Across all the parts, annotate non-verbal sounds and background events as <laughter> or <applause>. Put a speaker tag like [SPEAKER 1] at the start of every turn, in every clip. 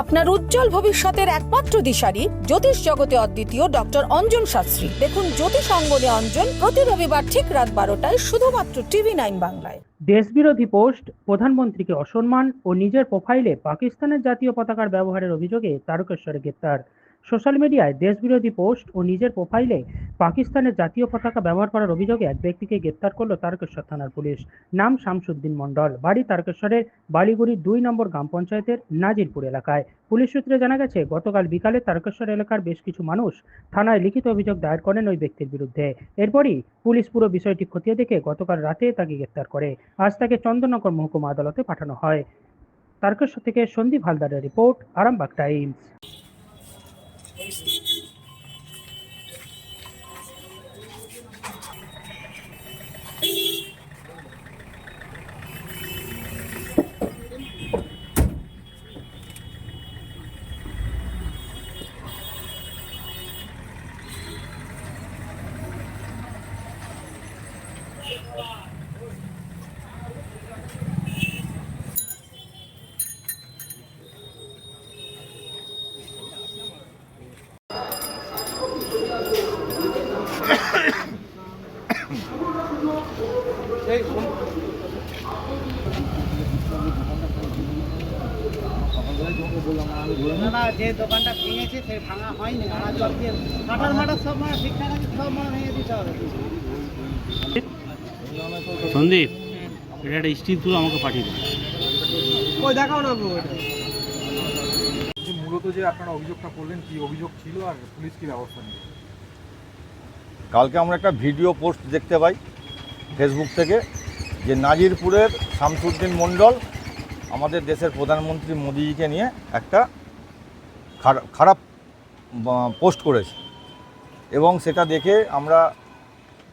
[SPEAKER 1] আপনার উজ্জ্বল ভবিষ্যতের একমাত্র দিশারি জ্যোতিষ জগতে অদ্বিতীয় ডক্টর অঞ্জন শাস্ত্রী। দেখুন জ্যোতিষ অঙ্গনে অঞ্জন প্রতি রবিবার ঠিক রাত বারোটায় শুধুমাত্র টিভি নাইন বাংলায়।
[SPEAKER 2] দেশবিরোধী পোস্ট, প্রধানমন্ত্রীকে অসম্মান ও নিজের প্রোফাইলে পাকিস্তানের জাতীয় পতাকার ব্যবহারের অভিযোগে তারকেশ্বরে গ্রেপ্তার। সোশ্যাল মিডিয়ায় দেশবিরোধী পোস্ট ও নিজের প্রোফাইলে পাকিস্তানের জাতীয় পতাকা ব্যবহার করার অভিযোগে এক ব্যক্তিকে গ্রেপ্তার করল তারকেশ্বর থানার পুলিশ। নাম শামসুদ্দিন মণ্ডল। বাড়ি তারকেশ্বরের বালিগুড়ি দুই নম্বর গ্রাম পঞ্চায়েতের নাজিরপুর এলাকায়। পুলিশ সূত্রে জানা গেছে, গতকাল বিকালে তারকেশ্বর এলাকার বেশ কিছু মানুষ থানায় লিখিত অভিযোগ দায়ের করেন ওই ব্যক্তির বিরুদ্ধে। এরপরই পুলিশ পুরো বিষয়টি খতিয়ে দেখে গতকাল রাতে তাকে গ্রেপ্তার করে। আজ তাকে চন্দননগর মহকুমা আদালতে পাঠানো হয়। তারকেশ্বর থেকে সন্দীপ হালদারের রিপোর্ট, আরামবাগ টাইমস। Wow.
[SPEAKER 3] না না। যে দোকানটা ভেঙেছে ভাঙা হয়নি আমরা জল দিয়ে কাটার মাটার সব মানে ঠিকঠাক আছে সব মানে ভেঙে দিতে হবে।
[SPEAKER 4] সন্দীপ এটা একটা স্টিল তুলে আমাকে পাঠিয়ে দিন।
[SPEAKER 3] ওই দেখাও না
[SPEAKER 5] যে মূলত যে আপনারা অভিযোগটা করলেন কি অভিযোগ ছিল আর পুলিশ কি ব্যবস্থা নিল?
[SPEAKER 6] কালকে আমরা একটা ভিডিও পোস্ট দেখতে পাই ফেসবুক থেকে যে নাজিরপুরের শামসুদ্দিন মণ্ডল আমাদের দেশের প্রধানমন্ত্রী মোদিজিকে নিয়ে একটা খারা- খারাপ পোস্ট করেছে। এবং সেটা দেখে আমরা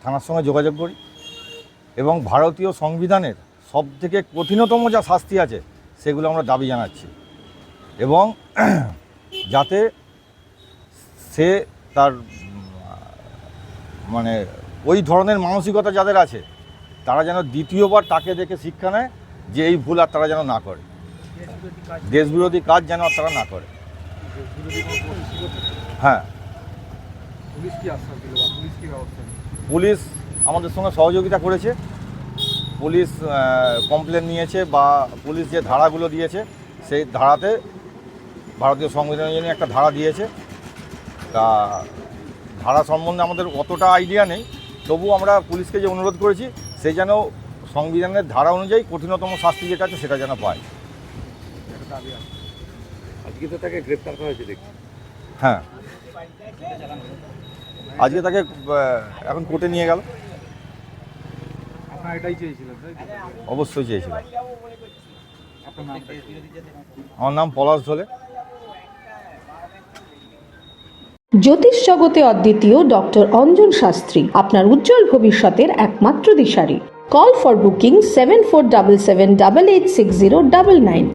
[SPEAKER 6] থানার সঙ্গে যোগাযোগ করি। এবং ভারতীয় সংবিধানের সব থেকে কঠিনতম যা শাস্তি আছে, সেগুলো আমরা দাবি জানাচ্ছি। এবং <clears throat> যাতে সে তার মানে ওই ধরনের মানসিকতা যাদের আছে, তারা যেন দ্বিতীয়বার তাকে দেখে শিক্ষা নেয় যে এই ভুল আর তারা যেন না করে। দেশবিরোধী কাজ যেন আর তারা না করে? হ্যাঁ।
[SPEAKER 5] পুলিশ
[SPEAKER 6] আমাদের সঙ্গে সহযোগিতা করেছে। পুলিশ কমপ্লেন নিয়েছে বা পুলিশ যে ধারাগুলো দিয়েছে, সেই ধারাতে ভারতীয় সংবিধানের জন্য একটা ধারা দিয়েছে। তা ধারা সম্বন্ধে আমাদের অতটা আইডিয়া নেই। তবু আমরা পুলিশকে যে অনুরোধ করেছি, সে যেন সংবিধানের ধারা অনুযায়ী কঠিনতম শাস্তি যেটা আছে সেটা যেন পায়।
[SPEAKER 5] একটা দাবি আছে
[SPEAKER 7] আজকে তো তাকে গ্রেপ্তার করা হয়েছে দেখছি।
[SPEAKER 6] হ্যাঁ। আজকে তাকে এখন কোর্টে নিয়ে গেল।
[SPEAKER 5] আপনারা এটাই চেয়েছিলেন তাই তো?
[SPEAKER 6] অবশ্যই চেয়েছিলাম? আমার নাম পলাশ ধলে
[SPEAKER 1] জ্যোতিষ জগতে অদ্বিতীয় ডক্টর অঞ্জন শাস্ত্রী আপনার উজ্জ্বল ভবিষ্যতের একমাত্র দিশারি। Call for booking 7477 886099.